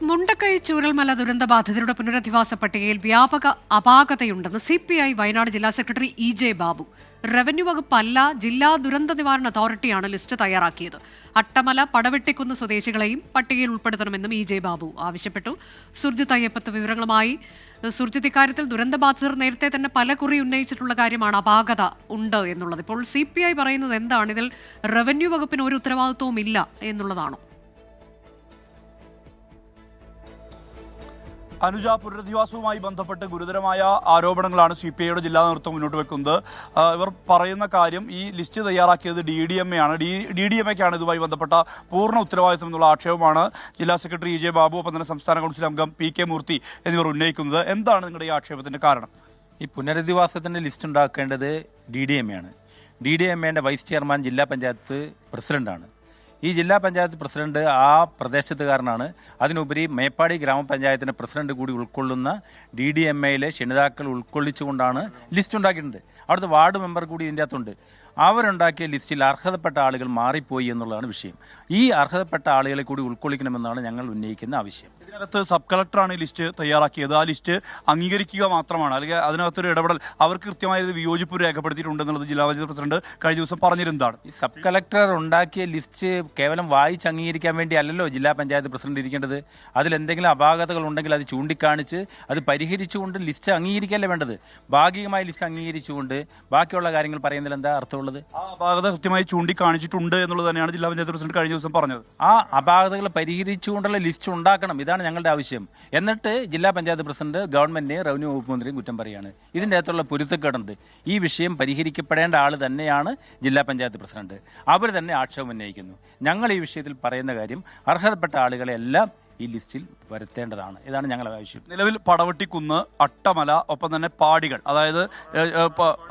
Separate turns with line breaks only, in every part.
മുണ്ടക്കൈ ചൂരൽമല ദുരന്തബാധിതരുടെ പുനരധിവാസ പട്ടികയിൽ വ്യാപക അപാകതയുണ്ടെന്ന് സി പി ഐ വയനാട് ജില്ലാ secretary E J Babu. Revenue വകുപ്പല്ല ജില്ലാ ദുരന്ത നിവാരണ അതോറിറ്റിയാണ് ലിസ്റ്റ് തയ്യാറാക്കിയത്. അട്ടമല പടവെട്ടിക്കുന്ന് സ്വദേശികളെയും പട്ടികയിൽ ഉൾപ്പെടുത്തണമെന്നും ഇ ജെ ബാബു ആവശ്യപ്പെട്ടു. സുർജിത് അയ്യപ്പത്ത് വിവരങ്ങളുമായി സുർജിത് ഇക്കാര്യത്തിൽ ദുരന്തബാധിതർ നേരത്തെ തന്നെ പല കുറി ഉന്നയിച്ചിട്ടുള്ള കാര്യമാണ് അപാകത ഉണ്ട് എന്നുള്ളത്. ഇപ്പോൾ സി പി ഐ പറയുന്നത് എന്താണ്? ഇതിൽ റവന്യൂ വകുപ്പിന് ഒരു ഉത്തരവാദിത്വവും ഇല്ല എന്നുള്ളതാണോ?
അനുജ പുനരധിവാസവുമായി ബന്ധപ്പെട്ട് ഗുരുതരമായ ആരോപണങ്ങളാണ് സി പി ഐയുടെ ജില്ലാ നേതൃത്വം മുന്നോട്ട് വെക്കുന്നത്. ഇവർ പറയുന്ന കാര്യം ഈ ലിസ്റ്റ് തയ്യാറാക്കിയത് ഡി ഡി എം എ ആണ്. ഡി ഡി എം എക്കാണ് ഇതുമായി ബന്ധപ്പെട്ട പൂർണ ഉത്തരവാദിത്വം എന്നുള്ള ആക്ഷേപമാണ് ജില്ലാ സെക്രട്ടറി ഇ ജെ ബാബു ഒപ്പം തന്നെ സംസ്ഥാന കൗൺസിൽ അംഗം പി കെ മൂർത്തി എന്നിവർ ഉന്നയിക്കുന്നത്. എന്താണ് നിങ്ങളുടെ ഈ ആക്ഷേപത്തിന്റെ കാരണം?
ഈ പുനരധിവാസത്തിന്റെ ലിസ്റ്റ് ഉണ്ടാക്കേണ്ടത് ഡി ഡി എം എ ആണ്. ഡി ഡി എം എന്റെ വൈസ് ചെയർമാൻ ജില്ലാ പഞ്ചായത്ത് പ്രസിഡന്റാണ്. ഈ ജില്ലാ പഞ്ചായത്ത് പ്രസിഡന്റ് ആ പ്രദേശത്തുകാരനാണ്. അതിനുപരി മേപ്പാടി ഗ്രാമപഞ്ചായത്തിന്റെ പ്രസിഡന്റ് കൂടി ഉൾക്കൊള്ളുന്ന ഡി ഡി എം എയിലെ ക്ഷണിതാക്കൾ ഉൾക്കൊള്ളിച്ചുകൊണ്ടാണ് ലിസ്റ്റ് ഉണ്ടാക്കിയിട്ടുണ്ട്. അവിടുത്തെ വാർഡ് മെമ്പർ കൂടി ഇതിന്റെ അകത്തുണ്ട്. അവരുണ്ടാക്കിയ ലിസ്റ്റിൽ അർഹതപ്പെട്ട ആളുകൾ മാറിപ്പോയി എന്നുള്ളതാണ് വിഷയം. ഈ അർഹതപ്പെട്ട ആളുകളെ കൂടി ഉൾക്കൊള്ളിക്കണമെന്നാണ് ഞങ്ങൾ ഉന്നയിക്കുന്ന ആവശ്യം.
ഇതിനകത്ത് സബ് കളക്ടറാണ് ഈ ലിസ്റ്റ് തയ്യാറാക്കിയത്. ആ ലിസ്റ്റ് അംഗീകരിക്കുക മാത്രമാണ്. അല്ലെങ്കിൽ അതിനകത്തൊരു ഇടപെടൽ അവർക്ക് കൃത്യമായ വിയോജിപ്പ് രേഖപ്പെടുത്തിയിട്ടുണ്ടെന്നുള്ളത് ജില്ലാ പഞ്ചായത്ത് പ്രസിഡന്റ് കഴിഞ്ഞ ദിവസം പറഞ്ഞിരുന്നതാണ്.
ഈ സബ് കളക്ടർ ഉണ്ടാക്കിയ ലിസ്റ്റ് കേവലം വായിച്ച് അംഗീകരിക്കാൻ വേണ്ടി അല്ലല്ലോ ജില്ലാ പഞ്ചായത്ത് പ്രസിഡന്റ് ഇരിക്കേണ്ടത്? അതിൽ എന്തെങ്കിലും അപാകതകൾ ഉണ്ടെങ്കിൽ അത് ചൂണ്ടിക്കാണിച്ച് അത് പരിഹരിച്ചുകൊണ്ട് ലിസ്റ്റ് അംഗീകരിക്കല്ലേ വേണ്ടത്? ഭാഗികമായ ലിസ്റ്റ് അംഗീകരിച്ചുകൊണ്ട് ബാക്കിയുള്ള കാര്യങ്ങൾ പറയുന്നതിൽ എന്താ അർത്ഥമുള്ളത്?
ആ അപാകത കൃത്യമായി ചൂണ്ടിക്കാണിച്ചിട്ടുണ്ട് എന്നുള്ളത് തന്നെയാണ് ജില്ലാ പഞ്ചായത്ത് പ്രസിഡന്റ് കഴിഞ്ഞ ദിവസം പറഞ്ഞത്.
ആ അപാകതകൾ പരിഹരിച്ചുകൊണ്ടുള്ള ലിസ്റ്റ് ഉണ്ടാക്കണം. ഇതാണ് ഞങ്ങളുടെ ആവശ്യം. എന്നിട്ട് ജില്ലാ പഞ്ചായത്ത് പ്രസിഡന്റ് ഗവൺമെന്റ് റവന്യൂ വകുപ്പ് മന്ത്രിയും കുറ്റം പറയുകയാണ് ഇതിന്റെ അകത്തുള്ള പൊരുത്തക്കേടുണ്ട്. ഈ വിഷയം പരിഹരിക്കപ്പെടേണ്ട ആൾ തന്നെയാണ് ജില്ലാ പഞ്ചായത്ത് പ്രസിഡന്റ്. അവർ തന്നെ ആക്ഷേപം ഉന്നയിക്കുന്നു. ഞങ്ങൾ ഈ വിഷയത്തിൽ പറയുന്ന കാര്യം അർഹതപ്പെട്ട ആളുകളെ എല്ലാം ഈ ലിസ്റ്റിൽ വരുത്തേണ്ടതാണ്. ഇതാണ് ഞങ്ങളുടെ ആവശ്യം.
നിലവിൽ പടവട്ടിക്കുന്ന് അട്ടമല ഒപ്പം തന്നെ പാടികൾ അതായത്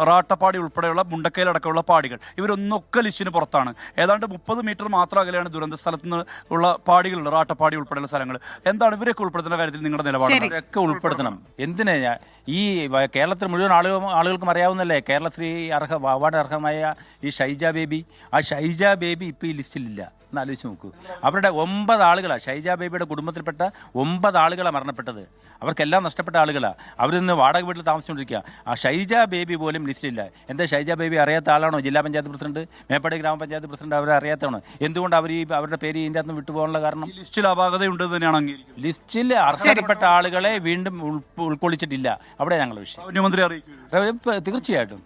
റാട്ടപ്പാടി ഉൾപ്പെടെയുള്ള മുണ്ടക്കയിലടക്കമുള്ള പാടികൾ ഇവരൊന്നൊക്കെ ലിസ്റ്റിന് പുറത്താണ്. ഏതാണ്ട് മുപ്പത് മീറ്റർ മാത്രം അകലെയാണ് ദുരന്ത സ്ഥലത്ത് നിന്ന് ഉള്ള പാടികളുണ്ട് റാട്ടപ്പാടി ഉൾപ്പെടെയുള്ള സ്ഥലങ്ങൾ. എന്താണ് ഇവരൊക്കെ ഉൾപ്പെടുത്തുന്ന കാര്യത്തിൽ നിങ്ങളുടെ നിലപാട്?
ഇവരൊക്കെ ഉൾപ്പെടുത്തണം. എന്തിനാ ഈ കേരളത്തിൽ മുഴുവൻ ആളുകൾ ആളുകൾക്കും അറിയാവുന്നല്ലേ കേരളശ്രീ അർഹ അവാർഡ് അർഹമായ ഈ ഷൈജ ബേബി. ആ ഷൈജ ബേബി ഇപ്പം ഈ ലിസ്റ്റിലില്ല. ഒന്ന് ആലോചിച്ച് നോക്കൂ. അവരുടെ ഒമ്പത് ആളുകളാണ് ഷൈജ ബേബിയുടെ കുടുംബത്തിൽപ്പെട്ട ഒമ്പത് ആളുകളാണ് മരണപ്പെട്ടത്. അവർക്കെല്ലാം നഷ്ടപ്പെട്ട ആളുകളാണ് അവരിന്ന് വാടക വീട്ടിൽ താമസിച്ചുകൊണ്ടിരിക്കുക ആ ഷൈജ ബേബി പോലും ലിസ്റ്റിലില്ല. എന്താ ഷൈജ ബേബി അറിയാത്ത ആളാണോ? ജില്ലാ പഞ്ചായത്ത് പ്രസിഡന്റ് മേപ്പാടി ഗ്രാമപഞ്ചായത്ത് പ്രസിഡന്റ് അവരെ അറിയാത്തതാണോ? എന്തുകൊണ്ട് അവർ ഈ അവരുടെ പേര് ഇതിന്റെ അകത്ത് വിട്ടുപോകാനുള്ള കാരണം?
ലിസ്റ്റിൽ അപാകതയുണ്ട് തന്നെയാണെങ്കിൽ തന്നെയാണ്
ലിസ്റ്റിൽ അർഹതപ്പെട്ട ആളുകളെ വീണ്ടും ഉൾക്കൊള്ളിച്ചിട്ടില്ല. അവിടെ ഞങ്ങളുടെ വിഷയം.
മുഖ്യമന്ത്രി മന്ത്രി അറിയിക്കും
തീർച്ചയായിട്ടും.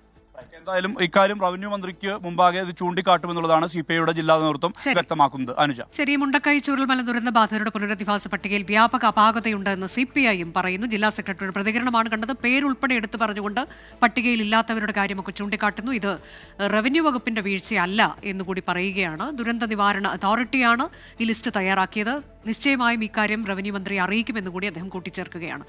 എന്തായാലും ഇക്കാര്യം റവന്യൂ മന്ത്രിക്ക് മുമ്പാകെ ഇത് ചൂണ്ടിക്കാട്ടുമെന്നുള്ളതാണ് സി പി ഐയുടെ ജില്ലാ നേതൃത്വം. വ്യക്തമാക്കുന്നത്. അനുജ.
ശരി മുണ്ടക്കൈ മല ദുരന്ത ബാധിതരുടെ പുനരധിവാസ പട്ടികയിൽ വ്യാപക അപാകതയുണ്ടെന്ന് സി പി ഐയും പറയുന്നു. ജില്ലാ സെക്രട്ടറിയുടെ പ്രതികരണമാണ് കണ്ടത്. പേരുൾപ്പെടെ എടുത്തു പറഞ്ഞുകൊണ്ട് പട്ടികയിൽ ഇല്ലാത്തവരുടെ കാര്യമൊക്കെ ചൂണ്ടിക്കാട്ടുന്നു. ഇത് റവന്യൂ വകുപ്പിന്റെ വീഴ്ചയല്ല എന്നുകൂടി പറയുകയാണ്. ദുരന്ത നിവാരണ അതോറിറ്റിയാണ് ഈ ലിസ്റ്റ് തയ്യാറാക്കിയത്. നിശ്ചയമായും ഇക്കാര്യം റവന്യൂ മന്ത്രി അറിയിക്കുമെന്ന് കൂടി അദ്ദേഹം കൂട്ടിച്ചേർക്കുകയാണ്.